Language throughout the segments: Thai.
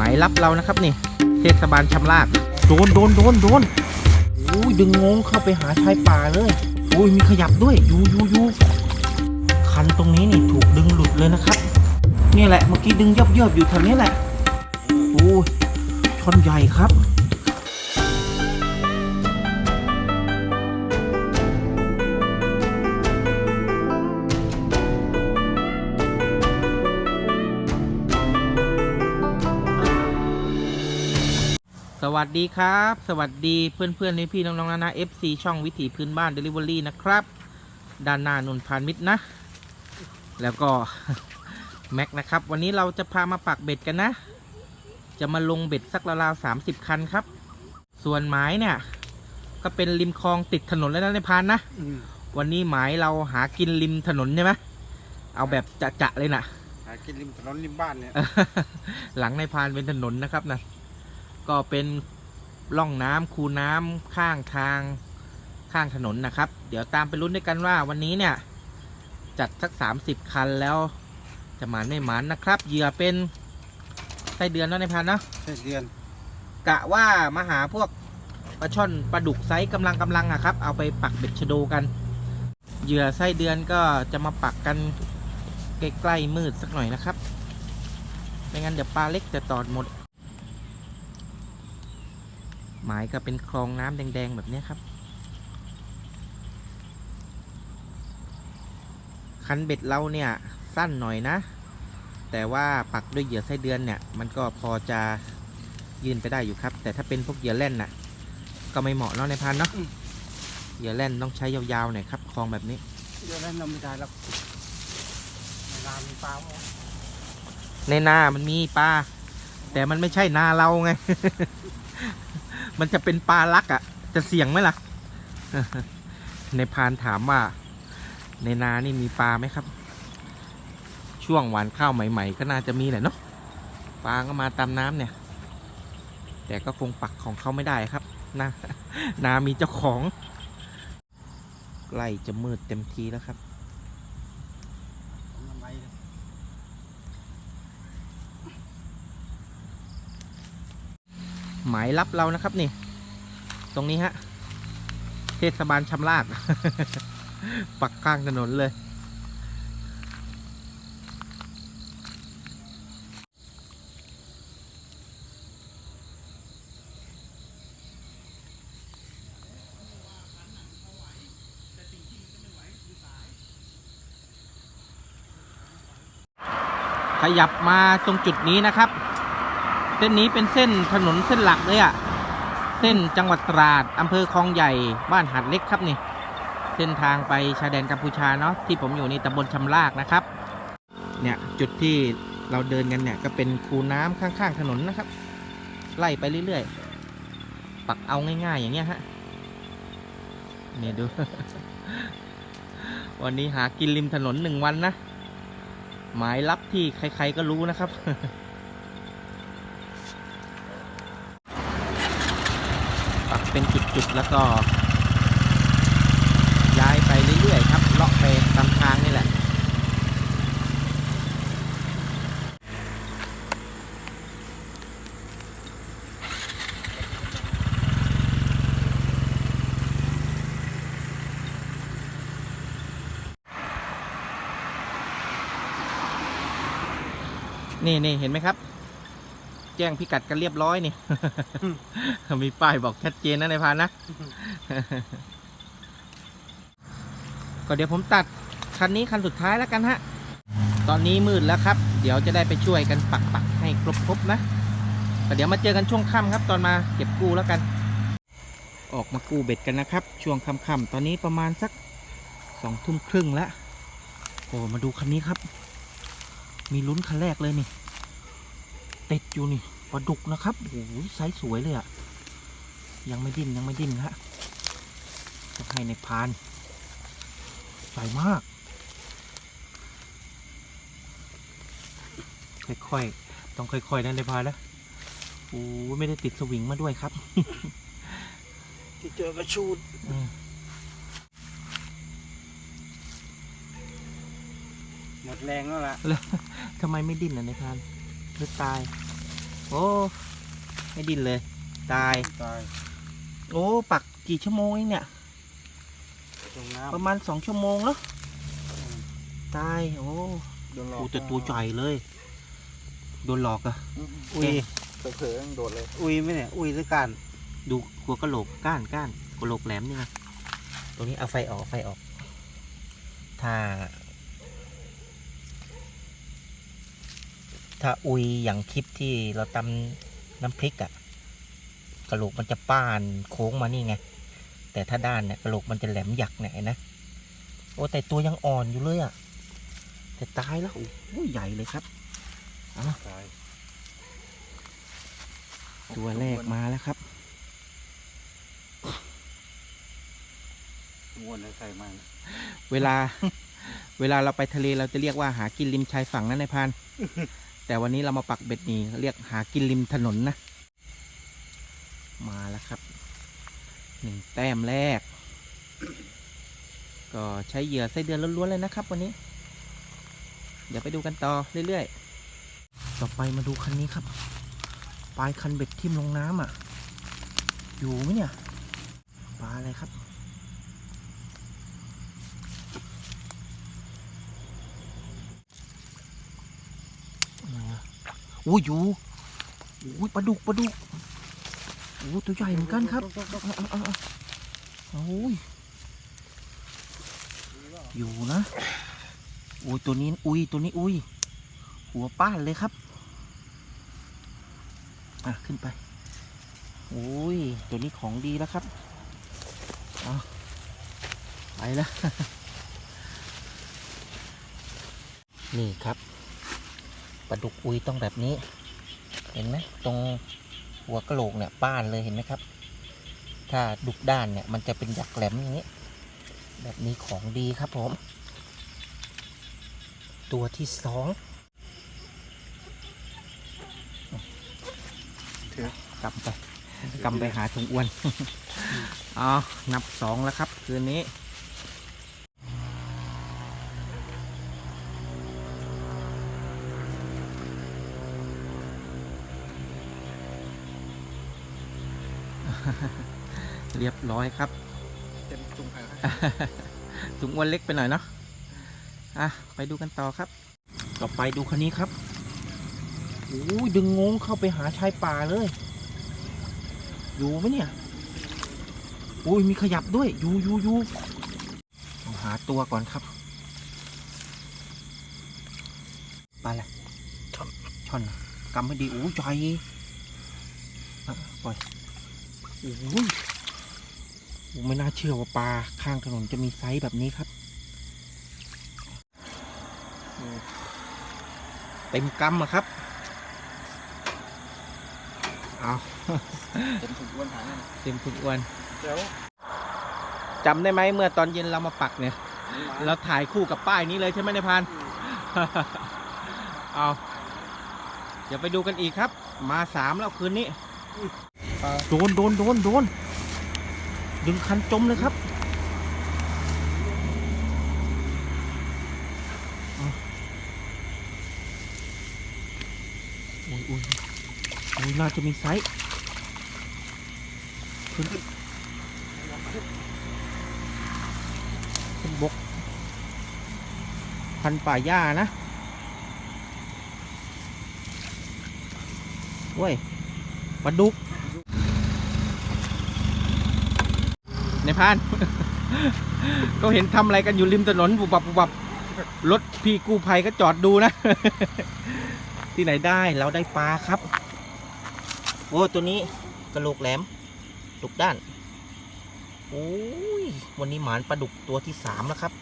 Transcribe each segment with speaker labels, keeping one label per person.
Speaker 1: มายรับเรานะครับนี่ เทศบาลชำรากโดนโดนโดนโดนอุ้ยดึงงงเข้าไปหาชายป่าเลยอุ้ยมีขยับด้วยอยูอยูอยูคันตรงนี้นี่ถูกดึงหลุดเลยนะครับ นี่แหละเมื่อกี้ดึงยอบยอบๆอยู่แถวนี้แหละโอ้ยชนใหญ่ครับ วัสดีครับ สวัสดีเพื่อนเพื่อนๆพี่ๆน้องๆนะนะ FC ช่องวิถีพื้นบ้าน Delivery นะครับ ด้านหน้านนพานมิตรนะ แล้วก็แม็กนะครับ วันนี้เราจะพามาปักเบ็ดกันนะ จะมาลงเบ็ดสักราวๆสามสิบคันครับ ส่วนหมายเนี่ย ก็เป็นริมคลองติดถนนแล้วนะในพานนะวันนี้หมายเราหากินริมถนนใช่ไหมเอาแบบจะๆเลยนะ
Speaker 2: หากินริมถนนริมบ้านเนี่ย
Speaker 1: หลังในพานเป็นถนนนะครับนะ ก็เป็นร่องน้ำคูน้ำข้างทางข้างถนนนะครับ เดี๋ยวตามไปลุ้นด้วยกันว่าวันนี้เนี่ย จัดสัก 30 คันแล้ว จะหมานไม่หมานนะครับ เหยื่อเป็นไส้เดือนเนาะในพานเนาะ
Speaker 2: ใช่เดือน
Speaker 1: กะว่ามาหาพวกปลาช่อนปลาดุกไซส์กำลังกำลังอะครับ เอาไปปักเบ็ดชะโดกัน เหยื่อไส้เดือนก็จะมาปักกันใกล้ๆมืดสักหน่อยนะครับ ไม่งั้นเดี๋ยวปลาเล็กจะตอดหมด หมายก็เป็นคลองน้ำแดง ๆ แบบเนี้ยครับ คันเบ็ดเราเนี่ยสั้นหน่อยนะ แต่ว่าปักด้วยเหยื่อไส้เดือนเนี่ย มันก็พอจะยืนไปได้อยู่ครับ แต่ถ้าเป็นพวกเหยื่อแล่นน่ะ ก็ไม่เหมาะเนาะในพันเนาะเหยื่อแล่นต้องใช้ยาวๆหน่อยครับคลองแบบนี้
Speaker 2: เดี๋ยวนั้นเราไม่ได้แล้วเวลามีปลาไหม
Speaker 1: ในนามันมีปลาแต่มันไม่ใช่นาเราไง มันจะเป็นปลาลักอะ่ะ จะเสี่ยงไหมล่ะ ในพานถามว่า ในนานี่มีปลาไหมครับ ช่วงหวานข้าวใหม่ ๆ ก็น่าจะมีแหละเนาะปลาก็มาตามน้ำเนี่ย แต่ก็คงปักของเขาไม่ได้ครับนานามีเจ้าของใกล้จะมืดเต็มทีแล้วครับ
Speaker 2: ทำไมเนี่ย
Speaker 1: หมายรับเรานะครับนี่ ตรงนี้ฮะ เทศบาลชำรากปักกลางถนนเลย ขยับมาตรงจุดนี้นะครับ เส้นนี้เป็นเส้นถนนเส้นหลักเลยอะ่ะ เส้นจังหวัดตราดอำเภอคลองใหญ่บ้านหาดเล็กครับนี่ เส้นทางไปชายแดนกัมพูชาเนาะที่ผมอยู่นี่ตำบลชำรากนะครับ เนี่ยจุดที่เราเดินกันเนี่ยก็เป็นคูน้ำข้างๆถนนนะครับ ไล่ไปเรื่อยๆ ปักเอาง่ายๆอย่างเงี้ยฮะเนี่ยดู วันนี้หากินริมถนนหนึ่งวันนะ หมายลับที่ใครๆก็รู้นะครับ ปัก เป็นจุดๆแล้วก็ ย้ายไปเรื่อยๆครับเลาะไปตามทางนี่แหละ นี่นี่เห็นไหมครับ แจ้งพิกัดกันเรียบร้อยนี่ มีป้ายบอกชัดเจนนะในายพานนะ ก็เดี๋ยวผมตัดคันนี้คันสุดท้ายแล้วกันฮะ ตอนนี้มืดแล้วครับ เดี๋ยวจะได้ไปช่วยกันปักปักให้ครบๆนะแต่เดี๋ยวมาเจอกันช่วงค่ำครับ ตอนมาเก็บกู้แล้วกัน ออกมากู้เบ็ดกันนะครับ ช่วงค่ำๆตอนนี้ประมาณสักสองทุ่มครึ่งแล้วโอ้มาดูคันนี้ครับ มีลุ้นคันแรกเลยนี่ ติดอยู่นี่ปลาดุกนะครับโอ้โหไซส์สวยเลยอะยังไม่ดิ้นยังไม่ดิ้นฮะจะให้ในพานใหญ่มากค่อยๆต้องค่อยๆนั่นในพานนะโอ้ยไม่ได้ติดสวิงมาด้วยครับ
Speaker 2: ที่เจอกระชูด
Speaker 1: อืม
Speaker 2: หมดแรงแล้วล่ะ
Speaker 1: ทำไมไม่ดิ้นอะในพาน หรือตาย โอ้ไม่ดิ้นเลย ตาย
Speaker 2: ตาย
Speaker 1: โอ้ปักกี่ชั่วโมงเองเนี่ย
Speaker 2: จม
Speaker 1: ประ
Speaker 2: น้ำ
Speaker 1: มาณสองชั่วโมงแล้วตาย โอ้
Speaker 2: โดนหลอก
Speaker 1: กูแต่ตัวใหญ่เลย โดนหลอกอะ
Speaker 2: อุ้ยเผลอๆยังโดดเลยอุ้ยไหมเนี่ย อุ้ยหรือการ
Speaker 1: ดูหัวกะโหลกก้านก้านกะโหลกแหลมนี่ไงตรงนี้เอาไฟออกเอาไฟออก ถ้า ถ้าอุยอย่างคลิปที่เราตำน้ำพริกอะกะโหลกมันจะป้านโค้งมานี่ไง แต่ถ้าด้านเนี่ยกะโหลกมันจะแหลมหยักเนี่ยเห็นะ โอ้แต่ตัวยังอ่อนอยู่เลยอะแต่ตายแล้วโอ้โหใหญ่เลยครับ
Speaker 2: ตาย
Speaker 1: ตัวแรกมาแล้วครับ
Speaker 2: ม้วนให้ใส่มัน
Speaker 1: เวลา เวลาเราไปทะเลเราจะเรียกว่าหากินริมชายฝั่งนะนายพราน แต่วันนี้เรามาปักเบ็ดนี่เรียกหากินริมถนนนะ มาแล้วครับหนึ่งแต้มแรก ก็ใช้เหยื่อไส้เดือนล้วนๆเลยนะครับ วันนี้ เดี๋ยวไปดูกันต่อเรื่อยๆ ต่อไปมาดูคันนี้ครับ ปลายคันเบ็ดทิ่มลงน้ำอะ อยู่ไหมเนี่ย ปลาอะไรครับ อุ้ยอยู่อุ้ยปลาดุกปลาดุกโอ้ตัวใหญ่เหมือนกันครับโอ้ยอยู่นะโอ้ยตัวนี้อุ้ยตัวนี้อุ้ยหัวป้านเลยครับอะขึ้นไปโอ้ยตัวนี้ของดีแล้วครับเอาไปแล้วนี่ครับ ปลาดุกอุยต้องแบบนี้ เห็นไหมตรงหัวกะโหลกเนี่ยป้านเลยเห็นไหมครับ ถ้าดุกด้านเนี่ยมันจะเป็นหยักแหลมอย่างนี้ แบบนี้ของดีครับผม ตัวที่สองกำไปกำไปหาถุงอ้วน อ๋อ นับสองแล้วครับ คืนนี้ เรียบร้อยครับ
Speaker 2: เต็มจุ่มไข่
Speaker 1: ถุงอ้วนเล็กไปหน่อยเนาะอะไปดูกันต่อครับ ต่อไปดูคันนี้ครับโอ้ยดึงงงเข้าไปหาชายป่าเลย อยู่ไหมเนี่ยโอ้ยมีขยับด้วย อยู่อยู่อยู่ต้องหาตัวก่อนครับปลาอะไรช่อนช่อนเหรอกำไม่ดีโอ้ยใหญ่อะปล่อย โอ้ยโอ้ไม่น่าเชื่อว่าปลาข้างถนนจะมีไซส์แบบนี้ครับโอ้เต็มกำอะครับเอา
Speaker 2: เต็มถุงอ้วนหางนั่น
Speaker 1: เต็มทุกวัน
Speaker 2: เดี๋ยว
Speaker 1: จำได้ไหมเมื่อตอนเย็นเรามาปักเนี่ย เราถ่ายคู่กับป้ายนี้เลยใช่ไหมนายพรานเอาเดี๋ยวไปดูกันอีกครับ มาสามแล้วคืนนี้ โดนโดนโดนโดนดึงคันจมเลยครับอาอุ้ยอุ้ยอุ้ยน่าจะมีไซส์ขึ้นขึ้นบก พันป่าหญ้านะเว้ยปลาดุก ในพาน ก็เห็นทำอะไรกันอยู่ริมถนนบุบบับบุบบับรถพี่กู้ภัยก็จอดดูนะ ที่ไหนได้เราได้ปลาครับ โอ้ตัวนี้กระโหลกแหลมดุกด้านโอ้ยวันนี้หมานปลาดุกตัวที่สามแล้วครับ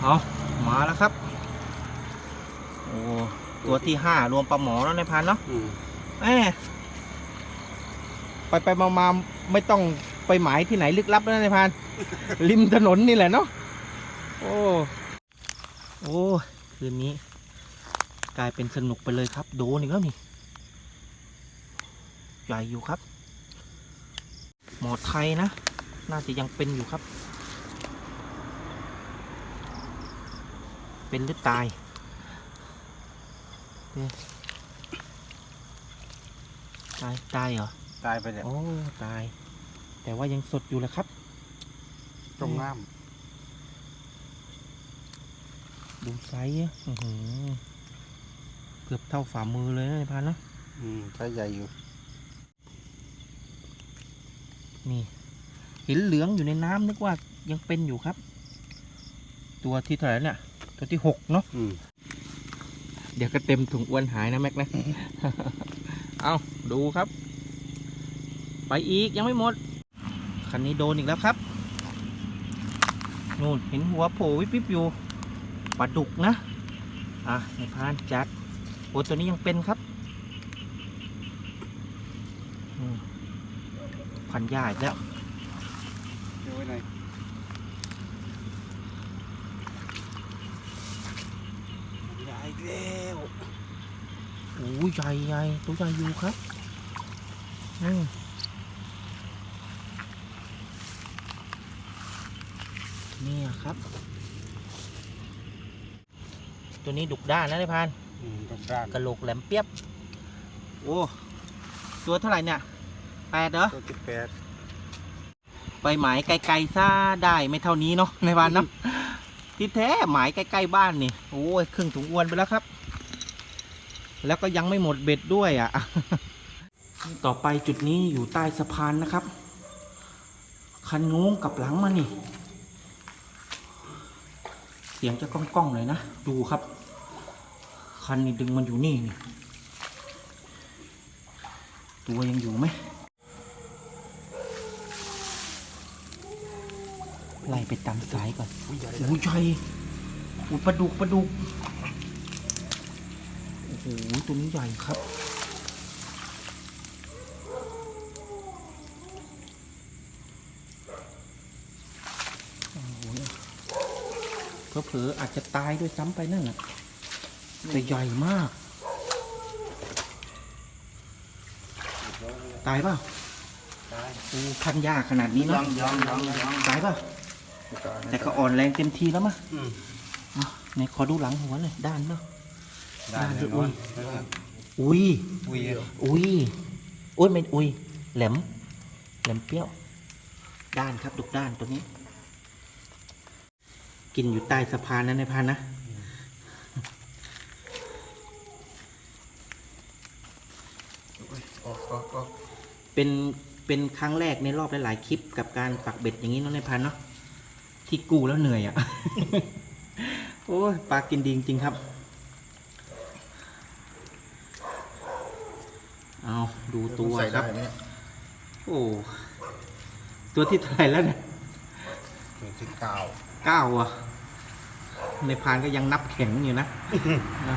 Speaker 1: เอามาแล้วครับ โอ้ตัวที่ห้ารวมปลาหมอแล้วในพันเนาะ
Speaker 2: อืม
Speaker 1: แหมไปไปมามา ไม่ต้องไปหมายที่ไหนลึกลับแล้วนะนายพราน ริมถนนนี่แหละเนาะโอ้โอ้คืนนี้ กลายเป็นสนุกไปเลยครับ โดนอีกแล้วนี่ใหญ่อยู่ครับ หมอไทยนะ น่าจะยังเป็นอยู่ครับ เป็นหรือตายเอ๊ะตาย ตายเหรอ
Speaker 2: ตายไปแล้ว
Speaker 1: โอ้ ตาย แต่ว่ายังสดอยู่แหละครับ
Speaker 2: จมน้
Speaker 1: ดูไซส์อะอื้อหือเกือบเท่าฝ่ามือเลยนะนายพรานเนาะำ
Speaker 2: อืมใช้ใหญ่อยู่
Speaker 1: นี่เห็นเหลืองอยู่ในน้ำนึกว่ายังเป็นอยู่ครับ ตัวที่เท่าไหร่เนี่ยตัวที่หกเนาะ
Speaker 2: อืม
Speaker 1: เดี๋ยวก็เต็มถุงอ้วนหายนะแม็กนะ เอาดูครับ ไปอีกยังไม่หมด คันนี้โดนอีกแล้วครับ นู่นเห็นหัวโผล่วิบวิบอยู่ปลาดุกนะ อะในพรานจัดโอ้ตัวนี้ยังเป็นครับอืมพันยาอีกแล้ว
Speaker 2: เดี๋ยวไว้ไหนใหญ่อีกแล้ว
Speaker 1: โอ้ยใหญ่ใหญ่ตัวใหญ่อยู่ครับ อืม เนี่ยครับ ตัวนี้ดุกด้านนะนายพราน
Speaker 2: อืมตรงด้าน
Speaker 1: กระโหลกแหลมเปียบ โอ้ตัวเท่าไหร่เนี่ยแปดเหรอ
Speaker 2: ตัวที่แปด
Speaker 1: ไปหมายไกลๆซะได้ไม่เท่านี้เนาะในบ้านเนาะที่แท้หมายใกล้ๆบ้านนี่โอ้ยครึ่งถุงอ้วนไปแล้วครับ แล้วก็ยังไม่หมดเบ็ดด้วยอะต่อไปจุดนี้อยู่ใต้สะพานนะครับ คันงูงกลับหลังมานี่เสียงจะก้องๆหน่อยนะ ดูครับ คันนี้ดึงมันอยู่นี่นี่ ตัวยังอยู่ไหมไล่ไปตามสายก่อน
Speaker 2: อุ้ยใหญ่
Speaker 1: โอ้ยใหญ่โอ้ยปลาดุกปลาดุก โอ้โห ตัวนี้ใหญ่ครับ โอ้โห เผลอๆอาจจะตายด้วยซ้ำไปนั่นแหละแต่ใหญ่มาก ตายเปล่า
Speaker 2: ตาย
Speaker 1: โอ้พันยากขนาดนี้
Speaker 2: ย
Speaker 1: เนาะ
Speaker 2: องยองยองยอง
Speaker 1: ตายเปล่าแต่ก็อ่อนแรงเต็มทีแล้วมะ
Speaker 2: อืม
Speaker 1: อะไหนขอดูหลังหัวหน่อยด้านเนาะ
Speaker 2: ได้เลย
Speaker 1: อุ้
Speaker 2: อุ้
Speaker 1: ย
Speaker 2: ย
Speaker 1: อุ้ย
Speaker 2: อุ้ย
Speaker 1: อุ้ยอุ้ยไม่อุ้ยแหลมแหลมเปรี้ยว ด้านครับดุกด้านตัวนี้ กินอยู่ใต้สะพานนะในพานนะ
Speaker 2: ออกออกออก
Speaker 1: เป็นเป็นครั้งแรกในรอบหลายๆคลิปกับการปักเบ็ดอย่างนี้เนาะในพันเนาะที่กู้แล้วเหนื่อยอะ่ะ โอ้ยปลากินดีจริงๆครับ เอาดูตัวครับ โอ้ ตัวที่เท่าไหร่แล้วเนี่ย
Speaker 2: ตัวที่เก้า
Speaker 1: เก้าอะ ในพานก็ยังนับแข็งอยู่นะอะ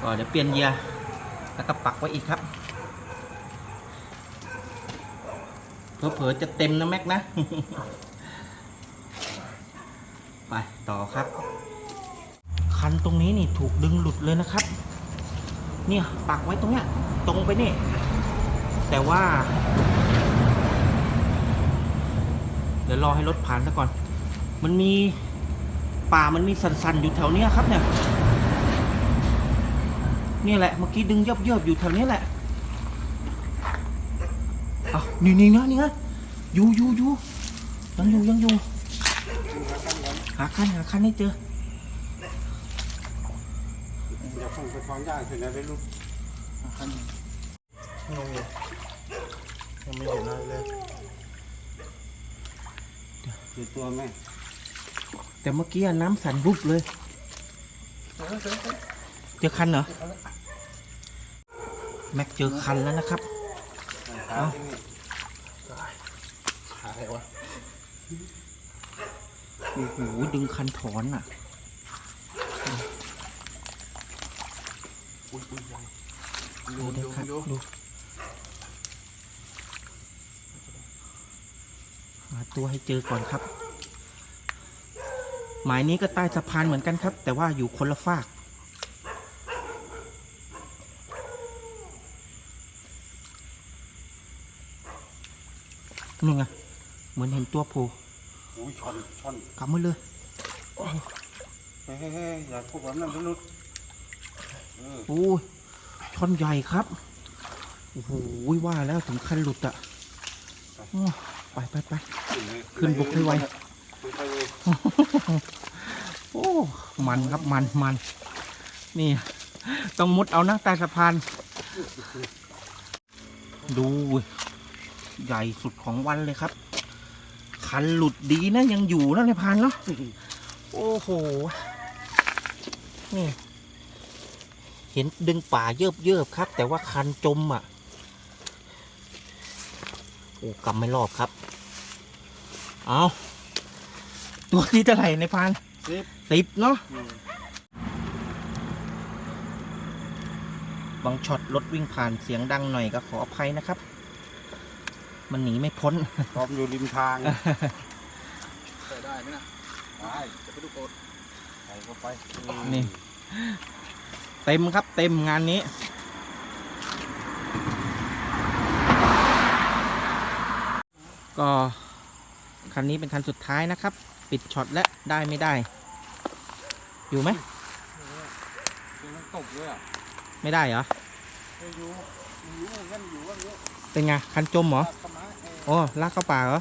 Speaker 1: ก็เดี๋ยวเปลี่ยนเหยียร์แล้วก็ปักไว้อีกครับ เผลอๆจะเต็มนะแม็กนะ ไปต่อครับ คันตรงนี้นี่ถูกดึงหลุดเลยนะครับ เนี่ยปักไว้ตรงเนี้ยตรงไปนี่ แต่ว่า เดี๋ยวรอให้รถผ่านซะก่อน มันมีป่ามันมีสันๆอยู่แถวเนี้ยครับเนี่ยนี่แหละเมื่อกี้ดึงเยิบๆอยู่แถวเนี้ยแหละเอานี่นี่นะนี่นะอยู่อยู่อยู่ยังอยู่ยังอยู่หาคันหาคันให้เจอ
Speaker 2: อย่าส่งไปถอนหญ้าเสร็จแล้วได้ลูกงงยังไม่เห็นอะไรเลย ดูตัวแม่
Speaker 1: แต่เมื่อกี้อะน้ำสั่นรุบเลย เจอคันเหรอ แม็กเจอคันแล้วนะครับ
Speaker 2: เอ้าหาอะไรวะ
Speaker 1: โอ้โหดึงคันถอนอะ
Speaker 2: อุ้ยอุ้ยใหญ่
Speaker 1: ดูเดี๋ยวครับดูาตัวให้เจอก่อนครับ หมายนี้ก็ใต้สะพานเหมือนกันครับ แต่ว่าอยู่คนละฝากนู่นไงเหมือนเห็นตัวโผล่
Speaker 2: อุ้ยช่อนช่อน
Speaker 1: กำมือเลย
Speaker 2: เฮ้ยเฮ้ยเฮ้ยอย่าพูดแบบนั้นนะลูกเออ
Speaker 1: โอ้ยช่อนใหญ่ครับ โอ้โหว่าแล้วถึงคันหลุดอะโอ้ไปไปไป ขึ้นบกให้ไวโอ้ มันครับมันมัน นี่ ต้องมุดเอานะใต้สะพาน ดู ใหญ่สุดของวันเลยครับ คันหลุดดีนะ ยังอยู่นะในพานเนาะ โอ้โห นี่ เห็นดึงป่าเยิบเยิบๆครับ แต่ว่าคันจมอะ โอ้กำไม่รอบครับ เอาตัวที่เท่าไหร่ในพาน
Speaker 2: สิบ
Speaker 1: สิบเนาะบางช็อตรถวิ่งผ่านเสียงดังหน่อยก็ขออภัยนะครับ มันหนีไม่พ้น
Speaker 2: พร้อมอยู่ริมทางใส่ได้ไหมนะได้จะไปดูโคตรใส่เข้าไป
Speaker 1: นี่เต็มครับเต็มงานนี้ก็ คันนี้เป็นคันสุดท้ายนะครับ ปิดช็อตและได้ไม่ได้ อยู่ไหม
Speaker 2: เป็นน้ำตกด้วยอะ
Speaker 1: ไม่ได้เหรอ
Speaker 2: ไม่อยู่ไม่อยู่กันอยู่ว่าอยู่
Speaker 1: เป็นไงคันจมเหรอ
Speaker 2: ธรรมะเออ
Speaker 1: โอ้ลากเข้าป่าเหรอ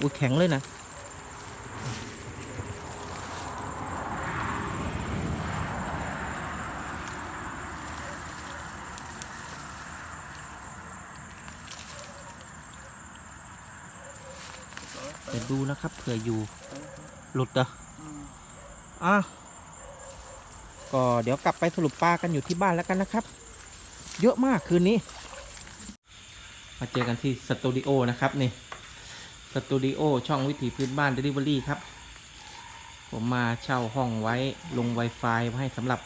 Speaker 1: อุ้ยแข็งเลยนะ เดี๋ยวดูนะครับเผื่ออยู่ หลุดเหรอ
Speaker 2: อืม
Speaker 1: อะก็เดี๋ยวกลับไปสรุปปลากันอยู่ที่บ้านแล้วกันนะครับ เยอะมากคืนนี้ มาเจอกันที่สตูดิโอนะครับนี่สตูดิโอช่องวิถีพื้นบ้าน Delivery ครับ ผมมาเช่าห้องไว้ลง Wi-Fi ไว้ให้สำหรับ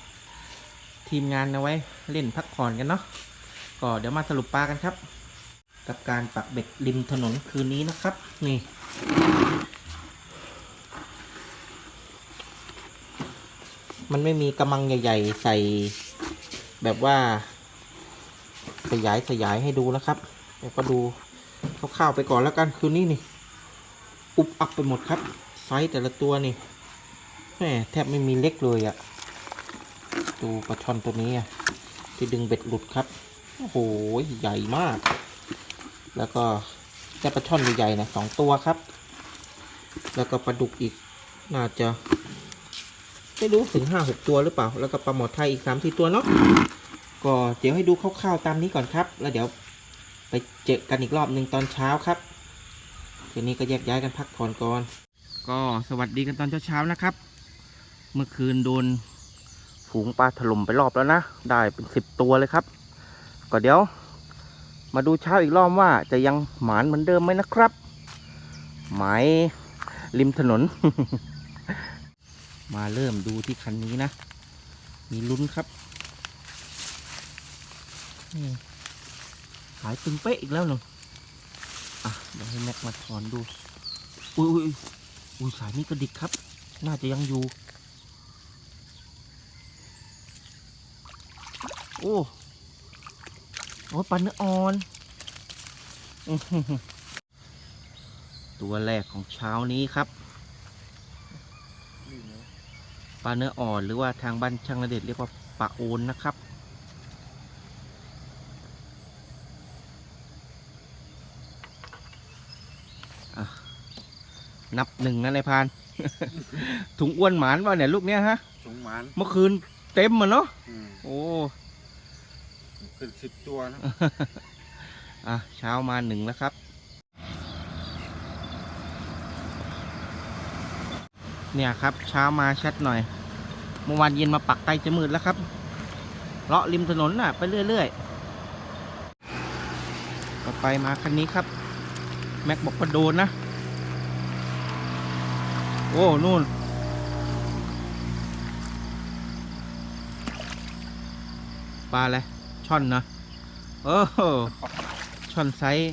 Speaker 1: ทีมงานเอาไว้เล่นพักผ่อนกันเนาะก็เดี๋ยวมาสรุปปลากันครับ กับการปักเบ็ดริมถนนคืนนี้นะครับ นี่ มันไม่มีกระมังใหญ่ ๆ ใส่แบบว่า ขยายขยายให้ดูนะครับเดี๋ยวก็ดูคร่าวๆไปก่อนแล้วกันคืนนี้นี่อุบอับไปหมดครับ ไซส์แต่ละตัวนี่แหมแทบไม่มีเล็กเลยอะ่ะดูปลาช่อนตัวนี้อะที่ดึงเบ็ดหลุดครับ โอ้โห ใหญ่มาก แล้วก็ ได้ปลาช่อนใหญ่ๆนะสองตัวครับ แล้วก็ปลาดุกอีกน่าจะไม่รู้ถึงห้าหกตัวหรือเปล่า แล้วก็ปลาหมอไทยอีกสามสี่ตัวเนาะก็เดี๋ยวให้ดูคร่าวๆตามนี้ก่อนครับ แล้วเดี๋ยวไปเจอกันอีกรอบหนึ่งตอนเช้าครับทีนี้ก็แยกย้ายกันพักผ่อนก่อน ก็สวัสดีกันตอนเช้าๆนะครับ เมื่อคืนโดนฝูงปลาถล่มไปรอบแล้วนะ ได้เป็นสิบตัวเลยครับ ก็เดี๋ยว มาดูเช้าอีกรอบว่าจะยังหมานเหมือนเดิมไหมนะครับ หมายริมถนน มาเริ่มดูที่คันนี้นะ มีลุ้นครับนี่หายตึงเป๊ะอีกแล้วหนึ่งอะเดี๋ยวให้แม็กมาถอนดู อุ้ยอุ้ยอุ้ยอุ้ยสายนี้กระดิกครับ น่าจะยังอยู่ โอ้ โอ้ปลาเนื้ออ่อนอื้อหือตัวแรกของเช้านี้ครับ ปลาเนื้ออ่อนหรือว่าทางบ้านช่างระเด็ดเรียกว่าปลาโอนนะครับอะนับหนึ่งนะนายพราน ถุงอ้วนหมานว่าเนี่ยลูกเนี้ยฮะ
Speaker 2: สงหมาน
Speaker 1: เมื่อคืนเต็มอะเนาะ
Speaker 2: อืม
Speaker 1: โอ้
Speaker 2: ขึ้นสิบตัวนะ
Speaker 1: อะเช้ามาหนึ่งแล้วครับ เนี่ยครับเช้ามาชัดหน่อยเมื่อวานเย็นมาปักใต้จะมืดแล้วครับเลาะริมถนนน่ะ ไปเรื่อยๆต่อไปมาคันนี้ครับ แม็กบอกว่าโดนนะ โอ้นู่นปลาอะไร ช่อนนะโอ้โหช่อนไซส์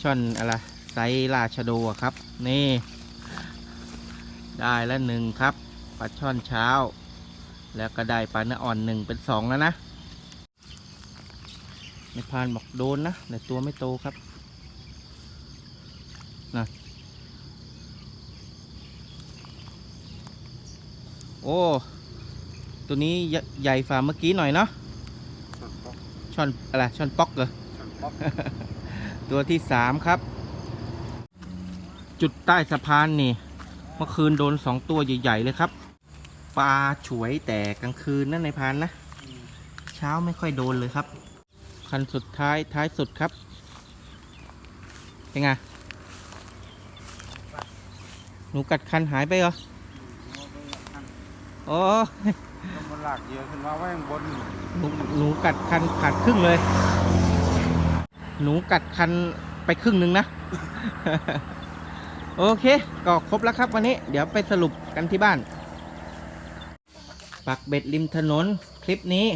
Speaker 1: ช่อนอะไรไซส์ราชโดะครับ นี่ ได้แล้วหนึ่งครับปลาช่อนเช้า แล้วก็ได้ปลาเนื้ออ่อนหนึ่งเป็นสองแล้วนะในพานบอกโดนนะแต่ตัวไม่โตครับนะโอ้ ตัวนี้ใหญ่ใหญ่ฝ่าเมื่อกี้หน่อยเนาะ อนอะไรช่อนป๊อกเหรอ
Speaker 2: ช่อนป๊อก
Speaker 1: ตัวที่สามครับ จุดใต้สะพานนี่เมื่อคืนโดนสองตัวใหญ่ๆเลยครับปลาฉวยแต่กลางคืนนั่นในพานนะ เช้าไม่ค่อยโดนเลยครับ คันสุดท้ายท้ายสุดครับเป็นไงหนูกัดคันหายไปเหรอ โอ้
Speaker 2: ต้องมัน หลากเยอะขึ้นมาไว้ข้างบน
Speaker 1: หนูหนูกัดคันขาดครึ่งเลย หนูกัดคันไปครึ่งหนึ่งนะ โอเค ก็ครบแล้วครับวันนี้ เดี๋ยวไปสรุปกันที่บ้าน ปักเบ็ดริมถนนคลิปนี้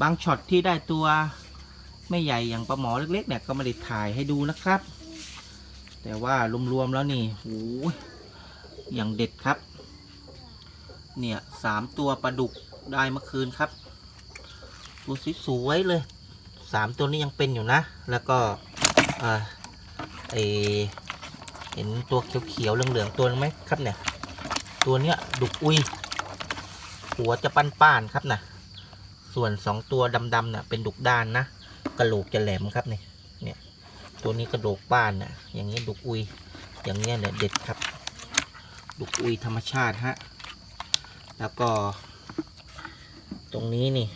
Speaker 1: บางช็อตที่ได้ตัวไม่ใหญ่อย่างปลาหมอเล็กๆเนี่ยก็ไม่ได้ถ่ายให้ดูนะครับ แต่ว่ารวมๆแล้วนี่โอ้ยอย่างเด็ดครับ เนี่ยสามตัวปลาดุกได้เมื่อคืนครับ ตัวสวยๆเลยสามตัวนี้ยังเป็นอยู่นะ แล้วก็อ่าไอเห็นตัวเขียวๆเหลืองๆตัวนึงไหมครับเนี่ย ตัวเนี้ยดุกอุยหัวจะป้านๆครับนะส่วนสองตัวดำๆน่ะเป็นดุกด้านนะกระโหลกจะแหลมครับเนี่ยเนี่ย ตัวนี้กระโหลกป้านน่ะอย่างนี้ดุกอุย อย่างเงี้ยเนี่ยเด็ดครับ ดุกอุยธรรมชาติฮะ แล้วก็ ตรงนี้นี่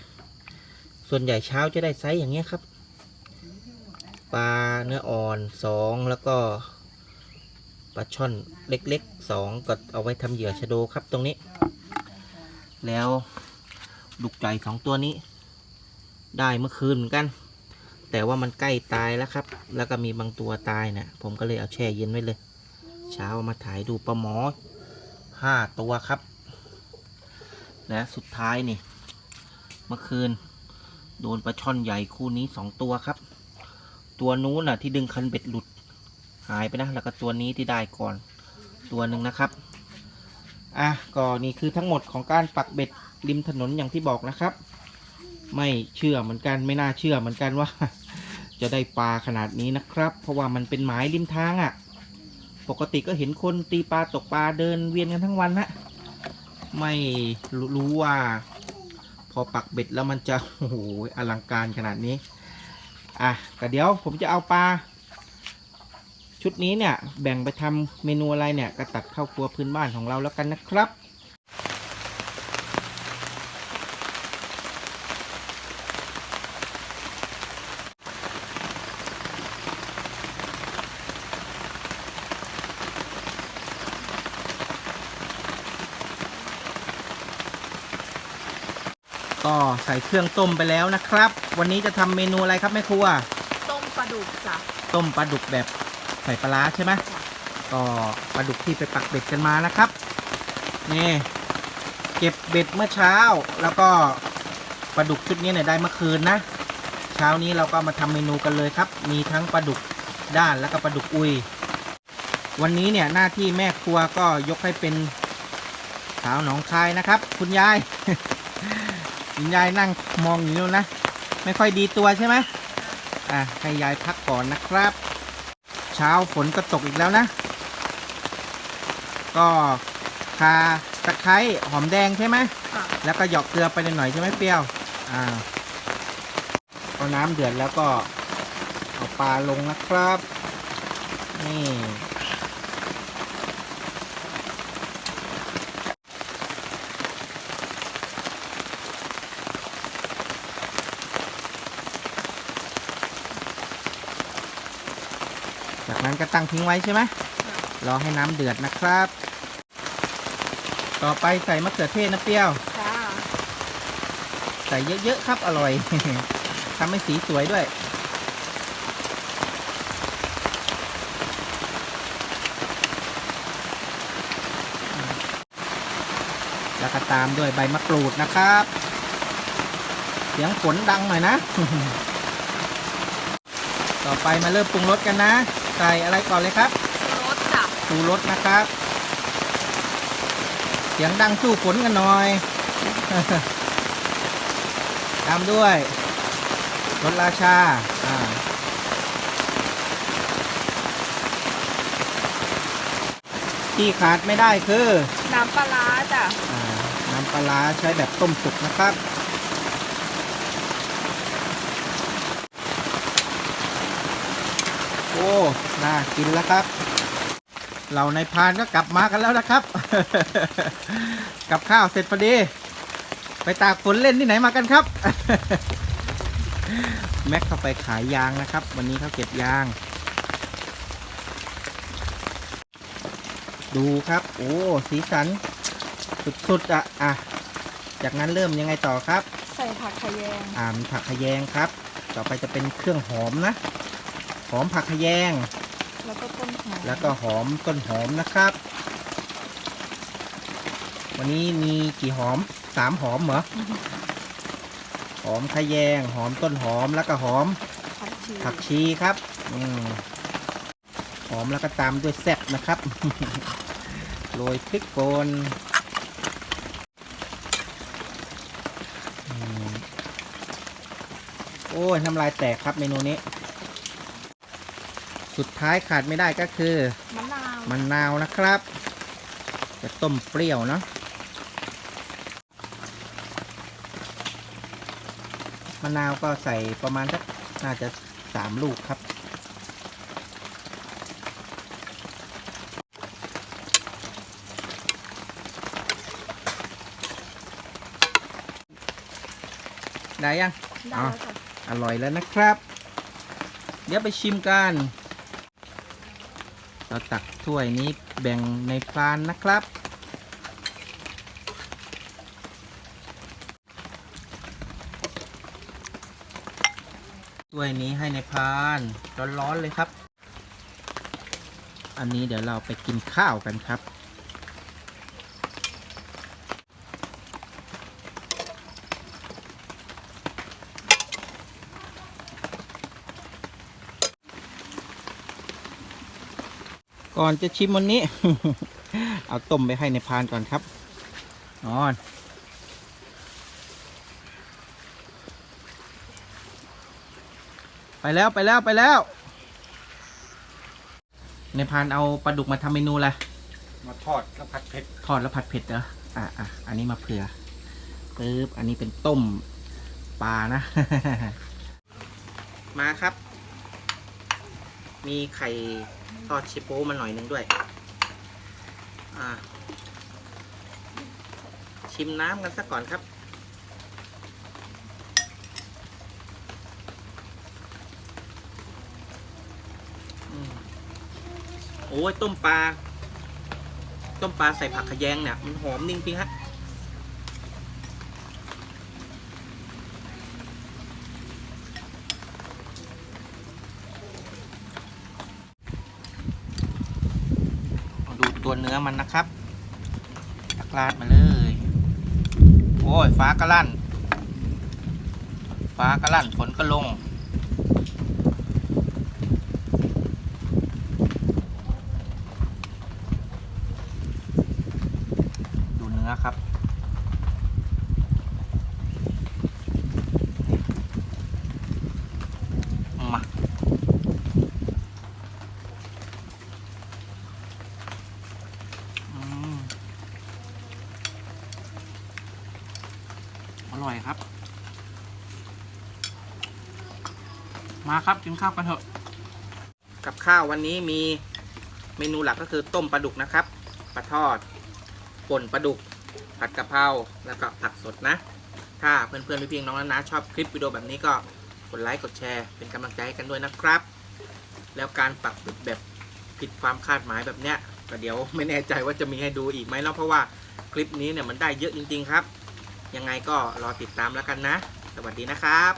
Speaker 1: ส่วนใหญ่เช้าจะได้ไซส์อย่างเงี้ยครับ ปลาเนื้ออ่อนสองแล้วก็ปลาช่อนเล็กๆสองก็เอาไว้ทำเหยื่อชะโดครับตรงนี้ แล้วดุกใจสองตัวนี้ ได้เมื่อคืนเหมือนกัน แต่ว่ามันใกล้ตายแล้วครับ แล้วก็มีบางตัวตายนะ่ะผมก็เลยเอาแช่เย็นไว้เลย เช้าเอามาถ่ายดูปลาหมอห้าตัวครับ และสุดท้ายนี่ เมื่อคืน โดนปลาช่อนใหญ่คู่นี้สองตัวครับ ตัวนู้นน่ะที่ดึงคันเบ็ดหลุด หายไปนะ แล้วก็ตัวนี้ที่ได้ก่อน ตัวหนึ่งนะครับอะก็นี่คือทั้งหมดของการปักเบ็ดริมถนนอย่างที่บอกนะครับ ไม่เชื่อเหมือนกันไม่น่าเชื่อเหมือนกันว่า จะได้ปลาขนาดนี้นะครับ เพราะว่ามันเป็นหมายริมทางอะ่ะ ปกติก็เห็นคนตีปลาตกปลาเดินเวียนกันทั้งวันฮะ ไม่รู้ว่า พอปักเบ็ดแล้วมันจะโอ้โหอลังการขนาดนี้ อะก็เดี๋ยวผมจะเอาปลาชุดนี้เนี่ยแบ่งไปทำเมนูอะไรเนี่ยก็ตัดเข้าครัวพื้นบ้านของเราแล้วกันนะครับ ก็ใส่เครื่องต้มไปแล้วนะครับ วันนี้จะทำเมนูอะไรครับแม่ครัว
Speaker 3: ต้มปลาดุกจ้ะ
Speaker 1: ต้มปลาดุกแบบใส่ปลาร้าใช่ไหมก็ปลาดุกที่ไปปักเบ็ดกันมานะครับ นี่ เก็บเบ็ดเมื่อเช้า แล้วก็ปลาดุกชุดนี้เนี่ยได้เมื่อคืนนะ เช้านี้เราก็เอามาทำเมนูกันเลยครับ มีทั้งปลาดุกด้านแล้วก็ปลาดุกอุย วันนี้เนี่ยหน้าที่แม่ครัวก็ยกให้เป็นสาวหนองคายนะครับ คุณยายคุณ ยายนั่งมองอยู่นะ ไม่ค่อยดีตัวใช่ไหมอะให้ยายพักก่อนนะครับ เช้าฝนก็ตกอีกแล้วนะ ก็คาตะไคร้หอมแดงใช่ไหม
Speaker 3: ค่ะ
Speaker 1: แล้วก็หยอกเกลือไปหน่อยๆใช่ไหมเปรี้ยว อ่าพอน้ำเดือดแล้วก็เอาปลาลงนะครับ นี่ จากนั้นก็ตั้งทิ้งไว้ใช่ไหมรอให้น้ำเดือดนะครับ ต่อไปใส่มะเขือเทศนะเปรี้ยว
Speaker 3: จ้า
Speaker 1: ใส่เยอะๆครับอร่อยทำให้สีสวยด้วย แล้วก็ตามด้วยใบมะกรูดนะครับ เสียงฝนดังหน่อยนะ ต่อไปมาเริ่มปรุงรสกันนะ ใส่อะไรก่อนเลยครับ
Speaker 3: รสจ้ะ
Speaker 1: ปรุงรสนะครับ เสียงดังสู้ฝนกันหน่อย ตามด้วยรสราชา อ่าที่ขาดไม่ได้คือ
Speaker 3: น้ำปลาร้าจ้ะ
Speaker 1: อาน้ำปลาร้าใช้แบบต้มสุกนะครับ น่ากินแล้วครับ เราในพรานก็กลับมากันแล้วนะครับ กับข้าวเสร็จพอดี ไปตากฝนเล่นที่ไหนมากันครับ แม็กเข้าไปขายยางนะครับ วันนี้เขาเก็บยาง ดูครับ โอ้ สีสัน สุดๆอะอะ จากนั้นเริ่มยังไงต่อครับ
Speaker 3: ใส่ผักขะแยง
Speaker 1: อ่ามีผักขะแยงครับ ต่อไปจะเป็นเครื่องหอมนะ หอมผักขะแยง
Speaker 3: แล้วก็ต้นหอม
Speaker 1: แล้วก็หอมต้นหอมนะครับ วันนี้มีกี่หอมสามหอมเหรอหอมขะแยง หอมต้นหอมแล้วก็หอม
Speaker 3: ผักชี
Speaker 1: ผักชีครับอืมหอมแล้วก็ตามด้วยแซ่บนะครับโรยพริกป่นอืมโอ้ยน้ำลายแตกครับเมนูนี้ สุดท้ายขาดไม่ได้ก็คือ
Speaker 3: มะนาว
Speaker 1: มะนาวนะครับ จะต้มเปรี้ยวเนาะมะนาวก็ใส่ประมาณสักน่าจะสามลูกครับ ได้ยัง
Speaker 3: ได้แล้วค่ะ
Speaker 1: อร่อยแล้วนะครับ เดี๋ยวไปชิมกัน เราตักถ้วยนี้แบ่งในพลานนะครับ ถ้วยนี้ให้ในพานร้อนๆเลยครับ อันนี้เดี๋ยวเราไปกินข้าวกันครับ ก่อนจะชิมวันนี้ เอาต้มไปให้ในพานก่อนครับนอนไปแล้วไปแล้วไปแล้ว ในพานเอาปลาดุกมาทำเมนูอะไร
Speaker 2: มาทอดแล้วผัดเผ็ด
Speaker 1: ทอดแล้วผัดเผ็ดเหรออะอะอันนี้มาเผื่อปึ๊บอันนี้เป็นต้มปลานะ มาครับ มีไข่ ทอดชิโป้มาหน่อยหนึงด้วย อ่า ชิมน้ำกันสักก่อนครับอโอ้ยต้มปลา ต้มปลาใส่ผักขยงเนี่ย มันหอมจริงฮะ ดูตัวเนื้อมันนะครับตักราดมาเลย โอ้ยฟ้าก็ลั่น ฟ้าก็ลั่นฝนก็ลง ดูเนื้อครับ มา อืมอ ร่อยครับ มาครับกินข้าวกันเถอะ กับข้าววันนี้มีเมนูหลักก็คือต้มปลาดุกนะครับปลาทอดป่นปลาดุก ผัดกะเพราแล้วก็ผักสดนะ ถ้าเพื่อนๆพี่ๆน้องๆนะชอบคลิปวิดีโอแบบนี้ก็กดไลค์กดแชร์เป็นกำลังใจให้กันด้วยนะครับ แล้วการปักหมุดแบบผิดความคาดหมายแบบเนี้ยก็เดี๋ยวไม่แน่ใจว่าจะมีให้ดูอีกไหมเนาะเพราะว่าคลิปนี้เนี่ยมันได้เยอะจริง ๆ ครับ ยังไงก็รอติดตามแล้วกันนะ สวัสดีนะครับ